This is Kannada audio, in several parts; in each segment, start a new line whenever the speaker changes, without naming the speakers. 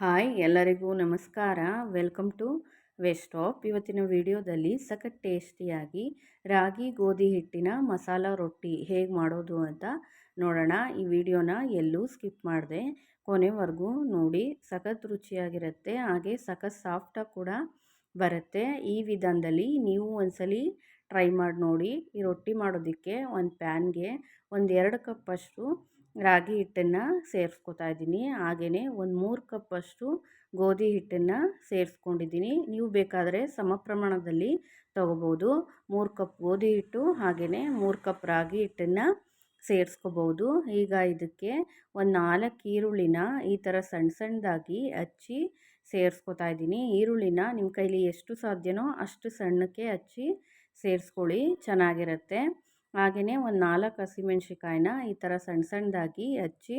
ಹಾಯ್ ಎಲ್ಲರಿಗೂ ನಮಸ್ಕಾರ. ವೆಲ್ಕಮ್ ಟು ವೆಸ್ಟಾಪ್. ಇವತ್ತಿನ ವಿಡಿಯೋದಲ್ಲಿ ಸಖತ್ ಟೇಸ್ಟಿಯಾಗಿ ರಾಗಿ, ಗೋಧಿ ಹಿಟ್ಟಿನ ಮಸಾಲ ರೊಟ್ಟಿ ಹೇಗೆ ಮಾಡೋದು ಅಂತ ನೋಡೋಣ. ಈ ವಿಡಿಯೋನ ಎಲ್ಲೂ ಸ್ಕಿಪ್ ಮಾಡಿದೆ, ಕೊನೆವರೆಗೂ ನೋಡಿ. ಸಖತ್ ರುಚಿಯಾಗಿರುತ್ತೆ, ಹಾಗೆ ಸಖತ್ ಸಾಫ್ಟಾಗಿ ಕೂಡ ಬರುತ್ತೆ. ಈ ವಿಧಾನದಲ್ಲಿ ನೀವು ಒಂದ್ಸಲಿ ಟ್ರೈ ಮಾಡಿ ನೋಡಿ. ಈ ರೊಟ್ಟಿ ಮಾಡೋದಕ್ಕೆ ಒಂದು ಪ್ಯಾನ್ಗೆ ಒಂದು ಎರಡು ಕಪ್ಪಷ್ಟು ರಾಗಿ ಹಿಟ್ಟನ್ನು ಸೇರಿಸ್ಕೋತಾ ಇದ್ದೀನಿ. ಹಾಗೆಯೇ ಒಂದು ಮೂರು ಕಪ್ಪಷ್ಟು ಗೋಧಿ ಹಿಟ್ಟನ್ನು ಸೇರಿಸ್ಕೊಂಡಿದ್ದೀನಿ. ನೀವು ಬೇಕಾದರೆ ಸಮ ಪ್ರಮಾಣದಲ್ಲಿ ತೊಗೋಬೋದು. ಮೂರು ಕಪ್ ಗೋಧಿ ಹಿಟ್ಟು ಹಾಗೆಯೇ ಮೂರು ಕಪ್ ರಾಗಿ ಹಿಟ್ಟನ್ನು ಸೇರಿಸ್ಕೋಬೋದು. ಈಗ ಇದಕ್ಕೆ ಒಂದು ನಾಲ್ಕು ಈರುಳ್ಳಿನ ಈ ಥರ ಸಣ್ಣ ಸಣ್ಣದಾಗಿ ಹಚ್ಚಿ ಸೇರಿಸ್ಕೋತಾ ಇದ್ದೀನಿ. ಈರುಳ್ಳಿನ ನಿಮ್ಮ ಕೈಲಿ ಎಷ್ಟು ಸಾಧ್ಯನೋ ಅಷ್ಟು ಸಣ್ಣಕ್ಕೆ ಹಚ್ಚಿ ಸೇರಿಸ್ಕೊಳ್ಳಿ. ಚೆನ್ನಾಗಿರುತ್ತೆ. ಹಾಗೆಯೇ ಒಂದು ನಾಲ್ಕು ಹಸಿಮೆಣ್ಸಿಕಾಯಿನ ಈ ಥರ ಸಣ್ಣ ಸಣ್ಣದಾಗಿ ಹಚ್ಚಿ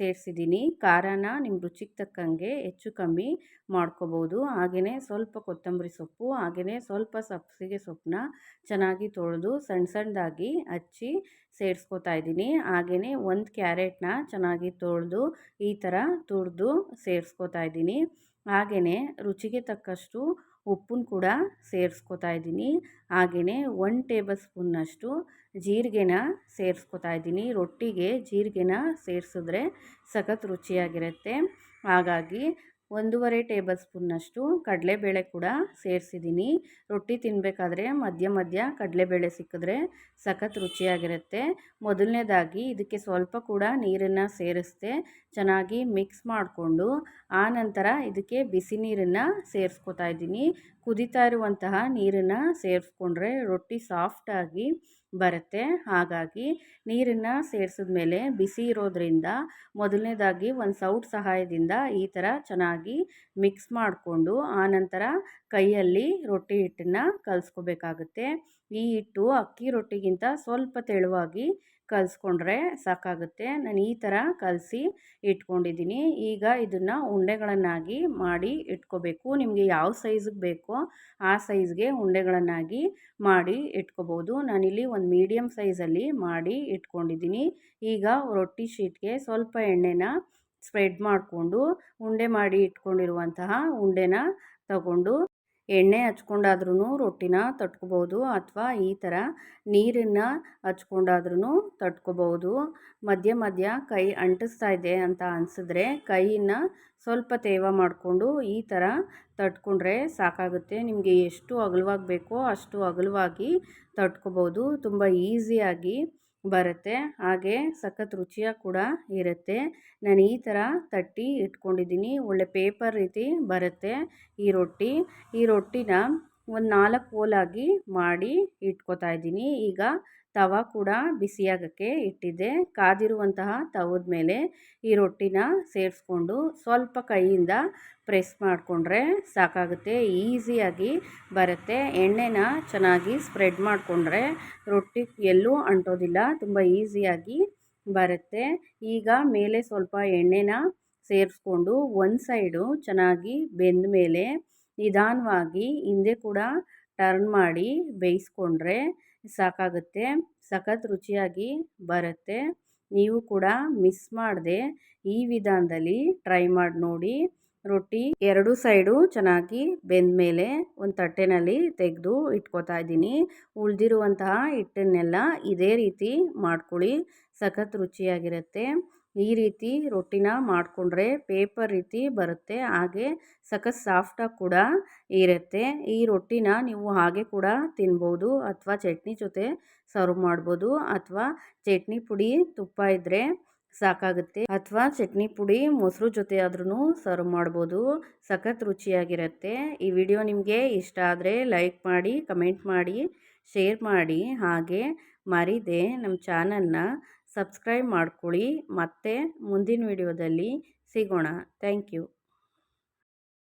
ಸೇರಿಸಿದ್ದೀನಿ. ಖಾರನ ನಿಮ್ಮ ರುಚಿಗೆ ತಕ್ಕಂಗೆ ಹೆಚ್ಚು ಕಮ್ಮಿ ಮಾಡ್ಕೋಬೋದು. ಹಾಗೆಯೇ ಸ್ವಲ್ಪ ಕೊತ್ತಂಬರಿ ಸೊಪ್ಪು ಹಾಗೆಯೇ ಸ್ವಲ್ಪ ಸಬ್ಸಿಗೆ ಸೊಪ್ಪನ್ನ ಚೆನ್ನಾಗಿ ತೊಳೆದು ಸಣ್ಣ ಸಣ್ಣದಾಗಿ ಹಚ್ಚಿ ಸೇರಿಸ್ಕೋತಾ ಇದ್ದೀನಿ. ಹಾಗೆಯೇ ಒಂದು ಕ್ಯಾರೆಟ್ನ ಚೆನ್ನಾಗಿ ತೊಳೆದು ಈ ಥರ ತುರಿದು ಸೇರಿಸ್ಕೋತಾ ಇದ್ದೀನಿ. ಹಾಗೆಯೇ ರುಚಿಗೆ ತಕ್ಕಷ್ಟು ಉಪ್ಪನ್ನು ಕೂಡ ಸೇರಿಸ್ಕೋತಾ ಇದ್ದೀನಿ. ಹಾಗೆಯೇ ಒನ್ ಟೇಬಲ್ ಸ್ಪೂನ್ನಷ್ಟು ಜೀರಿಗೆನ ಸೇರಿಸ್ಕೊತಾ ಇದ್ದೀನಿ. ರೊಟ್ಟಿಗೆ ಜೀರಿಗೆನ ಸೇರಿಸಿದ್ರೆ ಸಖತ್ ರುಚಿಯಾಗಿರುತ್ತೆ. ಹಾಗಾಗಿ ಒಂದೂವರೆ ಟೇಬಲ್ ಸ್ಪೂನ್ನಷ್ಟು ಕಡಲೆಬೇಳೆ ಕೂಡ ಸೇರಿಸಿದ್ದೀನಿ. ರೊಟ್ಟಿ ತಿನ್ನಬೇಕಾದ್ರೆ ಮಧ್ಯ ಮಧ್ಯ ಕಡಲೆಬೇಳೆ ಸಿಕ್ಕಿದ್ರೆ ಸಖತ್ ರುಚಿಯಾಗಿರುತ್ತೆ. ಮೊದಲನೇದಾಗಿ ಇದಕ್ಕೆ ಸ್ವಲ್ಪ ಕೂಡ ನೀರನ್ನು ಸೇರಿಸ್ದೆ ಚೆನ್ನಾಗಿ ಮಿಕ್ಸ್ ಮಾಡಿಕೊಂಡು ಆನಂತರ ಇದಕ್ಕೆ ಬಿಸಿ ನೀರನ್ನು ಸೇರಿಸ್ಕೊತಾ ಇದ್ದೀನಿ. ಕುದೀತಾ ಇರುವಂತಹ ನೀರನ್ನು ಸೇರಿಸ್ಕೊಂಡ್ರೆ ರೊಟ್ಟಿ ಸಾಫ್ಟಾಗಿ ಬರುತ್ತೆ. ಹಾಗಾಗಿ ನೀರನ್ನು ಸೇರಿಸಿದ್ಮೇಲೆ ಬಿಸಿ ಇರೋದ್ರಿಂದ ಮೊದಲನೇದಾಗಿ ಒಂದು ಸೌಟ್ ಸಹಾಯದಿಂದ ಈ ಥರ ಚೆನ್ನಾಗಿ ಮಿಕ್ಸ್ ಮಾಡಿಕೊಂಡು ಆನಂತರ ಕೈಯಲ್ಲಿ ರೊಟ್ಟಿ ಹಿಟ್ಟನ್ನು ಕಲಿಸ್ಕೋಬೇಕಾಗುತ್ತೆ. ಈ ಹಿಟ್ಟು ಅಕ್ಕಿ ರೊಟ್ಟಿಗಿಂತ ಸ್ವಲ್ಪ ತೆಳುವಾಗಿ ಕಲಿಸ್ಕೊಂಡ್ರೆ ಸಾಕಾಗುತ್ತೆ. ನಾನು ಈ ಥರ ಕಲಸಿ ಇಟ್ಕೊಂಡಿದ್ದೀನಿ. ಈಗ ಇದನ್ನು ಉಂಡೆಗಳನ್ನಾಗಿ ಮಾಡಿ ಇಟ್ಕೋಬೇಕು. ನಿಮಗೆ ಯಾವ ಸೈಜಿಗೆ ಬೇಕೋ ಆ ಸೈಜ್ಗೆ ಉಂಡೆಗಳನ್ನಾಗಿ ಮಾಡಿ ಇಟ್ಕೋಬೋದು. ನಾನಿಲ್ಲಿ ಒಂದು ಮೀಡಿಯಮ್ ಸೈಜಲ್ಲಿ ಮಾಡಿ ಇಟ್ಕೊಂಡಿದ್ದೀನಿ. ಈಗ ರೊಟ್ಟಿ ಶೀಟ್ಗೆ ಸ್ವಲ್ಪ ಎಣ್ಣೆನ ಸ್ಪ್ರೆಡ್ ಮಾಡಿಕೊಂಡು ಉಂಡೆ ಮಾಡಿ ಇಟ್ಕೊಂಡಿರುವಂತಹ ಉಂಡೆನ ತಗೊಂಡು ಎಣ್ಣೆ ಹಚ್ಕೊಂಡಾದ್ರೂ ರೊಟ್ಟಿನ ತಟ್ಕೋಬೋದು ಅಥವಾ ಈ ಥರ ನೀರನ್ನು ಹಚ್ಕೊಂಡಾದ್ರೂ ತಟ್ಕೋಬೋದು. ಮಧ್ಯ ಮಧ್ಯ ಕೈ ಅಂಟಿಸ್ತಾ ಇದೆ ಅಂತ ಅನಿಸಿದ್ರೆ ಕೈಯನ್ನು ಸ್ವಲ್ಪ ತೇವ ಮಾಡಿಕೊಂಡು ಈ ಥರ ತಟ್ಕೊಂಡ್ರೆ ಸಾಕಾಗುತ್ತೆ. ನಿಮಗೆ ಎಷ್ಟು ಅಗಲವಾಗಿ ಬೇಕೋ ಅಷ್ಟು ಅಗಲವಾಗಿ ತಟ್ಕೋಬೋದು. ತುಂಬ ಈಸಿಯಾಗಿ ಬರುತ್ತೆ, ಹಾಗೆ ಸಖತ್ ರುಚಿಯಾಗಿ ಕೂಡ ಇರುತ್ತೆ. ನಾನು ಈ ಥರ ತಟ್ಟಿ ಇಟ್ಕೊಂಡಿದ್ದೀನಿ. ಒಳ್ಳೆ ಪೇಪರ್ ರೀತಿ ಬರುತ್ತೆ ಈ ರೊಟ್ಟಿ. ಈ ರೊಟ್ಟಿನ ಒಂದು ನಾಲ್ಕು ಓಲಾಗಿ ಮಾಡಿ ಇಟ್ಕೋತಾ ಇದ್ದೀನಿ. ಈಗ ತವ ಕೂಡ ಬಿಸಿಯಾಗಕ್ಕೆ ಇಟ್ಟಿದ್ದೆ. ಕಾದಿರುವಂತಹ ತವದ ಮೇಲೆ ಈ ರೊಟ್ಟಿನ ಸೇರಿಸ್ಕೊಂಡು ಸ್ವಲ್ಪ ಕೈಯಿಂದ ಪ್ರೆಸ್ ಮಾಡಿಕೊಂಡ್ರೆ ಸಾಕಾಗುತ್ತೆ. ಈಸಿಯಾಗಿ ಬರುತ್ತೆ. ಎಣ್ಣೆನ ಚೆನ್ನಾಗಿ ಸ್ಪ್ರೆಡ್ ಮಾಡಿಕೊಂಡ್ರೆ ರೊಟ್ಟಿ ಎಲ್ಲೂ ಅಂಟೋದಿಲ್ಲ. ತುಂಬ ಈಸಿಯಾಗಿ ಬರುತ್ತೆ. ಈಗ ಮೇಲೆ ಸ್ವಲ್ಪ ಎಣ್ಣೆನ ಸೇರಿಸ್ಕೊಂಡು ಒಂದು ಸೈಡು ಚೆನ್ನಾಗಿ ಬೆಂದ ಮೇಲೆ ನಿಧಾನವಾಗಿ ಹಿಂದೆ ಕೂಡ ಟರ್ನ್ ಮಾಡಿ ಬೇಯಿಸ್ಕೊಂಡ್ರೆ ಸಾಕಾಗುತ್ತೆ. ಸಖತ್ ರುಚಿಯಾಗಿ ಬರುತ್ತೆ. ನೀವು ಕೂಡ ಮಿಸ್ ಮಾಡದೆ ಈ ವಿಧಾನದಲ್ಲಿ ಟ್ರೈ ಮಾಡಿ ನೋಡಿ. ರೊಟ್ಟಿ ಎರಡು ಸೈಡು ಚೆನ್ನಾಗಿ ಬೆಂದ ಮೇಲೆ ಒಂದು ತಟ್ಟೆನಲ್ಲಿ ತೆಗೆದು ಇಟ್ಕೋತಾ ಇದ್ದೀನಿ. ಉಳಿದಿರುವಂತಹ ಹಿಟ್ಟನ್ನೆಲ್ಲ ಇದೇ ರೀತಿ ಮಾಡ್ಕೊಳ್ಳಿ. ಸಖತ್ ರುಚಿಯಾಗಿರುತ್ತೆ. ಈ ರೀತಿ ರೊಟ್ಟಿನ ಮಾಡಿಕೊಂಡ್ರೆ ಪೇಪರ್ ರೀತಿ ಬರುತ್ತೆ, ಹಾಗೆ ಸಖತ್ ಸಾಫ್ಟಾಗಿ ಕೂಡ ಇರುತ್ತೆ. ಈ ರೊಟ್ಟಿನ ನೀವು ಹಾಗೆ ಕೂಡ ತಿನ್ಬೋದು ಅಥವಾ ಚಟ್ನಿ ಜೊತೆ ಸರ್ವ್ ಮಾಡ್ಬೋದು ಅಥವಾ ಚಟ್ನಿ ಪುಡಿ ತುಪ್ಪ ಇದ್ದರೆ ಸಾಕಾಗುತ್ತೆ. ಅಥವಾ ಚಟ್ನಿ ಪುಡಿ ಮೊಸರು ಜೊತೆ ಆದ್ರೂ ಸರ್ವ್ ಮಾಡ್ಬೋದು, ಸಖತ್ ರುಚಿಯಾಗಿರುತ್ತೆ. ಈ ವಿಡಿಯೋ ನಿಮಗೆ ಇಷ್ಟ ಆದರೆ ಲೈಕ್ ಮಾಡಿ ಕಮೆಂಟ್ ಮಾಡಿ ಶೇರ್ ಮಾಡಿ, ಹಾಗೆ ಮರಿದೆ ನಮ್ಮ ಚಾನಲ್ನ ಸಬ್ಸ್ಕ್ರೈಬ್ ಮಾಡ್ಕೊಳ್ಳಿ. ಮತ್ತೆ ಮುಂದಿನ ವೀಡಿಯೋದಲ್ಲಿ ಸಿಗೋಣ. Thank you.